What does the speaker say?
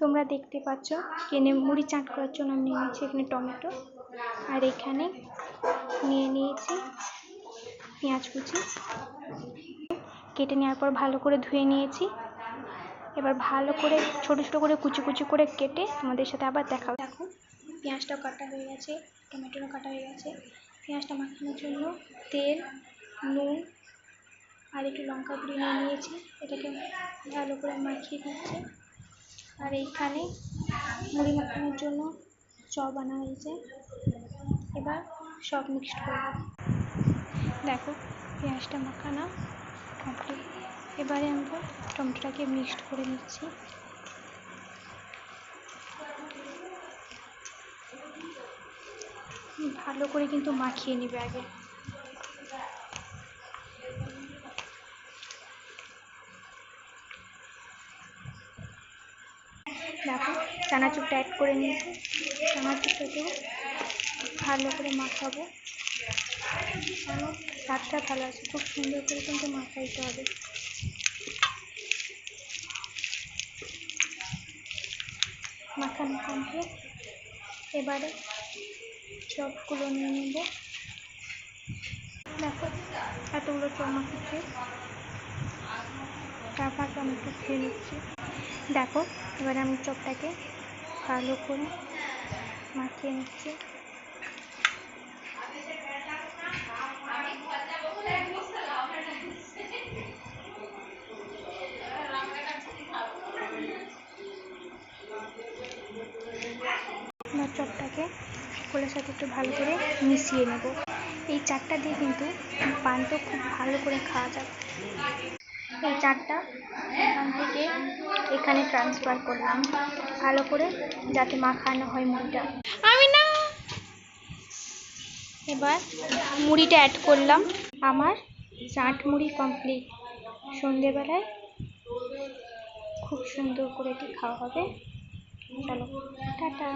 তোমরা দেখতে পাচ্ছ এখানে মুড়ি চাট করার জন্য আমি নিয়ে নিয়েছি এখানে টমেটো। আর এখানে নিয়ে নিয়েছি পেঁয়াজ কুচি। কেটে নেওয়ার পর ভালো করে ধুয়ে নিয়েছি। এবার ভালো করে, ছোট ছোট করে, কুচি কুচি করে কেটে তোমাদের সাথে আবার দেখা দেখো পেঁয়াজটাও কাটা হয়ে গেছে টমেটোও কাটা হয়ে গেছে। পেঁয়াজটা মাখানোর জন্য তেল, নুন আর একটু লঙ্কা গুঁড়ি নিয়ে নিয়েছি। এটাকে ভালো করে মাখিয়ে দিচ্ছি আর এইখানে মুড়ি মাখানোর জন্য চপ আনা হয়েছে। এবার সব মিক্সড করব দেখো, পেঁয়াজটা মাখানো কমপ্লিট এবারে আমরা টমেটোটাকে মিক্সড করে নিচ্ছি। ভালো করে কিন্তু মাখিয়ে নেবে আগে। দেখো চানাচুরটা অ্যাড করে নিয়েছি। চানাচুরটাকেও ভালো করে মাখাবো। স্বাদটা ভালো আছে। খুব সুন্দর করে কিন্তু মাখাইতে হবে। মাখানো কমপ্লিট এবারে চপগুলো নিয়ে নেব। দেখো, এতগুলো চপ মাখাচ্ছি। তার ফাঁকে আমি একটু খেয়ে নিচ্ছি। দেখো, এবারে আমি চপটাকে ভালো করে মাখিয়ে নিচ্ছি। চপটাকে কোলের সাথে একটু ভালো করে মিশিয়ে নেব। এই চারটা দিয়ে কিন্তু পানটা খুব ভালো করে খাওয়া যাবে। এই চারটা। এখান থেকে এখানে ট্রান্সফার করলাম। ভালো করে যাতে মাখানো হয় মুড়িটা। আমি না। এবার মুড়িটা অ্যাড করলাম। আমার চাট মুড়ি কমপ্লিট সন্ধেবেলায় খুব সুন্দর করে এটি খাওয়া হবে। চলো টাটা।